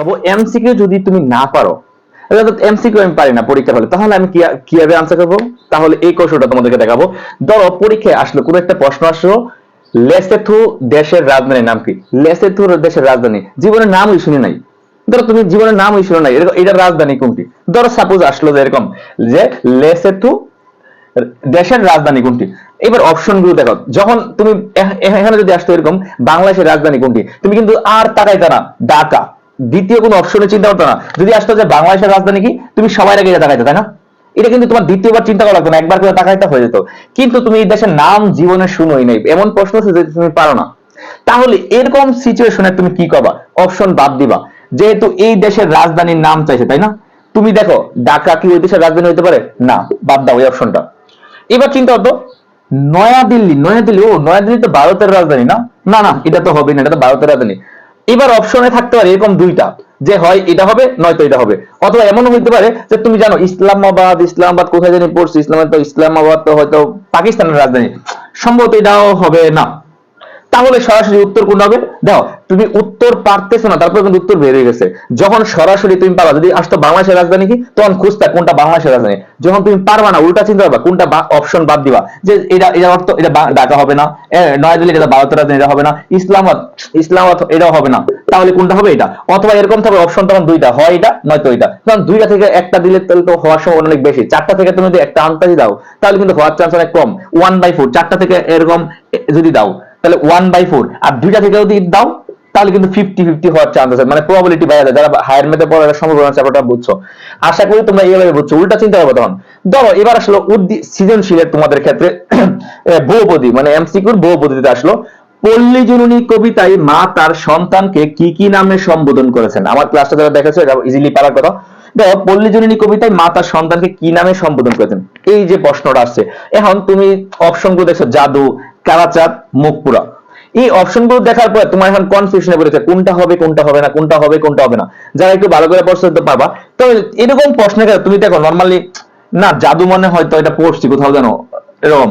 দেখাবো। এমসিকিউ যদি তুমি না পারো এমসিকিউ আমি পারি না পরীক্ষা হলে। তাহলে আমি কীভাবে আনসার করব? তাহলে এই কৌশলটা তোমাদেরকে দেখাবো। ধরো, পরীক্ষায় আসলো, কোনো একটা প্রশ্ন আসলো, লেসেথু দেশের রাজধানীর নাম কি? লেসেথু দেশের রাজধানী। জীবনের নামই শুনি নাই। ধরো, তুমি জীবনের নাই। রাজধানী কোনটি? ধরো সাপোজ আসলো যে এরকম যে লেসেথু দেশের রাজধানী কোনটি? এবার অপশনগুলো দেখো। যখন তুমি এখানে যদি আসতো এরকম, বাংলাদেশের রাজধানী কোনটি? তুমি কিন্তু আর তাকাইতে না, ঢাকা। দ্বিতীয় কোনো অপশনে চিন্তা করতো না। যদি আসতো যে বাংলাদেশের রাজধানী কি, তুমি সবাই আগে তাকাইতে, তাই না? এটা কিন্তু তোমার দ্বিতীয়বার চিন্তা করা লাগতো না, একবার করে তাকাইতে হয়ে যেত। কিন্তু তুমি এই দেশের নাম জীবনে শুনোই নাই। এমন প্রশ্ন তুমি পারো না। তাহলে এরকম সিচুয়েশনে তুমি কি করবা? অপশন বাদ দিবা। যেহেতু এই দেশের রাজধানীর নাম চাইছে, তাই না? তুমি দেখো, ঢাকা কি ওই দেশের রাজধানী হতে পারে? না, বাদ দাও ওই অপশনটা এবার চিন্তা হতো নয়াদিল্লি নয়াদিল্লি, ও, নয়াদিল্লি তো ভারতের রাজধানী না? না না, এটা তো হবে না, এটা তো ভারতের রাজধানী। এবার অপশনে থাকতে পারে এরকম দুইটা, যে হয় এটা হবে, নয়তো এটা হবে। অথবা এমনও হইতে পারে যে তুমি জানো, ইসলামাবাদ ইসলামাবাদ কোথায় জানি পড়ছো, ইসলামাবাদ তো ইসলামাবাদ তো হয়তো পাকিস্তানের রাজধানী। সম্ভবত এটাও হবে না। তাহলে সরাসরি উত্তর কোন হবে? দেখো তুমি উত্তর পারতেছো না, তারপর কিন্তু উত্তর বেরিয়ে গেছে। যখন সরাসরি তুমি পাবা যদি আসতো বাংলাদেশের রাজধানী কি? তখন খুঁজতে কোনটা বাংলাদেশের রাজধানী। যখন তুমি পারবা না, উল্টা চিন্তা করবা, কোনটা অপশন বাদ দিবা। যে এটা এটা অর্থ, এটা ঢাকা হবে না। নয়াদিল্লি এটা ভারতের রাজধানী, এটা হবে না। ইসলামাবাদ ইসলামাবাদ, এটাও হবে না। তাহলে কোনটা হবে এটা? অথবা এরকম থাকবে অপশন তখন দুইটা, হয় এটা, নয়তো এটা। তখন দুইটা থেকে একটা দিলে তাহলে তো হওয়ার সময় অনেক বেশি। চারটা থেকে তুমি যদি একটা আনতাজি দাও, তাহলে কিন্তু হওয়ার চান্স অনেক কম। ওয়ান বাই ফোর চারটা থেকে এরকম যদি দাও। তাহলে ওয়ান বাই ফোর আর দুইটা থেকে যদি দাও, তাহলে কিন্তু ফিফটি ফিফটি হওয়ার চান্স আছে। মানে প্রবাবিলিটি বাইরে যায় যারা হায়ার মেথে পড়ার সম্ভাবনা আছে ব্যাপারটা বুঝছ। আশা করি তোমরা এইভাবে বুঝছ। উল্টা চিন্তা করব তখন। ধরো, এবার আসলো সৃজনশীলের তোমাদের ক্ষেত্রে বহুপদী মানে এমসিকিউর বহুপদীতে আসলো। পল্লী জননী কবিতায় মা তার সন্তানকে কি কি নামে সম্বোধন করেছেন? আমার ক্লাসটা যারা দেখেছ এটা ইজিলি পারার কথা। দেখো, পল্লী জননী কবিতায় মা তার সন্তানকে কি নামে সম্বোধন করেছেন? এই যে প্রশ্নটা আসছে। এখন তুমি অপশনগুলো দেখছ, জাদু, কারাচাঁদ, মুখপুরা। এই অপশনগুলো দেখার পর তোমার এখন কনফিউশনে পড়েছে, কোনটা হবে কোনটা হবে না, কোনটা হবে কোনটা হবে না। যারা একটু ভালো করে পড়তে তো পারবা, তো এরকম প্রশ্নে তুমি দেখো নর্মালি না, জাদু মনে হয়তো এটা পড়ছি, কোথাও জানো এরকম।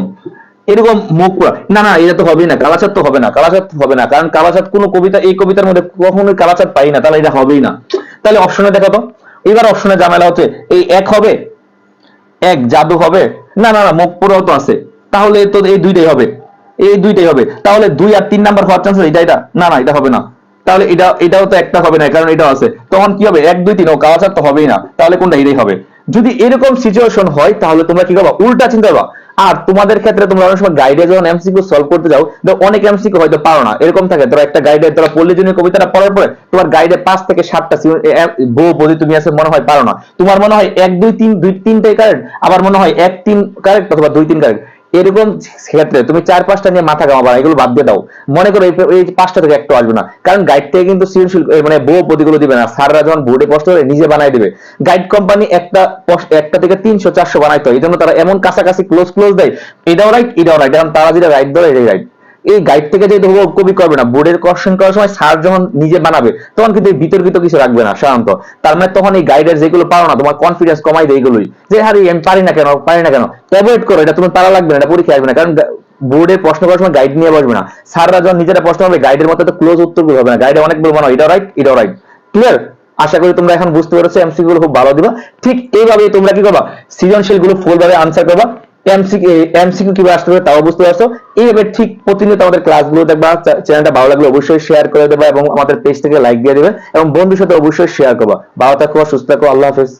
এরকম মুখ না না, এটা তো হবেই না, কালাচাঁদ তো হবে না, কালাচাঁদ তো হবে না, কারণ কালাচাঁদ কোনো কবিতা, এই কবিতার মধ্যে কখনোই কালাচাঁদ পাই না, তাহলে এটা হবেই না। তাহলে অপশনে দেখো তো, এবার অপশনে জামেলা হচ্ছে, এই এক হবে, এক জাদু হবে, না না না, মুখ পুরাও তো আছে, তাহলে তো এই দুইটাই হবে, এই দুইটাই হবে, তাহলে দুই আর তিন নাম্বার হওয়ার চান্স এটা এটা, না না, এটা হবে না, তাহলে এটা, এটাও তো একটা হবে না কারণ এটাও আছে, তখন কি হবে, এক, দুই, তিন, ও কাওয়াচার তো হবেই না, তাহলে কোনটা এটাই হবে, যদি এরকম সিচুয়েশন হয়, তাহলে তোমরা কি করবা, উল্টা চিন্তা করবা আর তোমাদের ক্ষেত্রে তোমরা অনেক সময় গাইডে যখন এমসিকিউ সলভ করতে যাও অনেক এমসিকিউ হয়তো পারো না। এরকম থাকে। ধরো একটা গাইডে ধরো পল্লীজনীয় কবিতাটা পড়ার পরে তোমার গাইডে পাঁচ থেকে সাতটা বউ বলি তুমি আছে মনে হয় পারো না। তোমার মনে হয় এক, দুই, তিন, দুই তিনটাই কারেক্ট আবার মনে হয় এক, তিন কারেক্ট অথবা দুই, তিন কারেক্ট এরকম ক্ষেত্রে তুমি চার পাঁচটা নিয়ে মাথা কামাবা এগুলো বাদ দিয়ে দাও। মনে করো এই- পাঁচটা থেকে একটা আসবে না। কারণ গাইড থেকে কিন্তু সৃজনশীল মানে বউ প্রতিগুলো দিবে না। স্যাররা যখন বোর্ডে প্রশ্ন করে, নিজে বানাই দিবে। গাইড কোম্পানি একটা একটা থেকে তিনশো, চারশো বানাইতে হয়। এই জন্য তারা এমন কাছাকাছি ক্লোজ ক্লোজ দেয়। এটাও রাইট এটাও রাইট কারণ তারা যেটা রাইট দেয় এটাই রাইট এই গাইড থেকে যে ধরো কবি করবে না বোর্ডের কোশ্চেন করার সময় স্যার যখন নিজে বানাবে, তখন কিন্তু বিতর্কিত কিছু রাখবে না, সাধারণত। তার মানে তখন এই গাইডের যেগুলো পারো না, তোমার কনফিডেন্স কমাই দেয় এগুলোই। যে হারি আমি পারি না কেন, পারি না কেন অ্যাভয়েড করো, এটা তুমি পারা লাগবে না, এটা পরীক্ষা আসবে না, কারণ বোর্ডে প্রশ্ন করার সময় গাইড নিয়ে বসবে না। স্যাররা যখন নিজেরা প্রশ্ন হবে গাইডের মতো তো ক্লোজ উত্তরগুলো হবে না গাইডে অনেকগুলো মনে হয় এটাও রাইট এটাও রাইট ক্লিয়ার আশা করি তোমরা এখন বুঝতে পারছ এমসি গুলো খুব ভালো দিবা। ঠিক এইভাবে তোমরা কি করবা? সৃজনশীলগুলো ফুল ভাবে আনসার করবা। এমসিকিউ কীভাবে আসতে হবে তাও বুঝতে পারছ। এইভাবে ঠিক প্রতিনিয়ত আমাদের ক্লাসগুলো দেখবা চ্যানেলটা ভালো লাগলে অবশ্যই শেয়ার করে দেবা এবং আমাদের পেজ থেকে লাইক দিয়ে দেবে এবং বন্ধুর সাথে অবশ্যই শেয়ার করবা। ভালো থাকো, সুস্থ থাকো, আল্লাহ হাফেজ।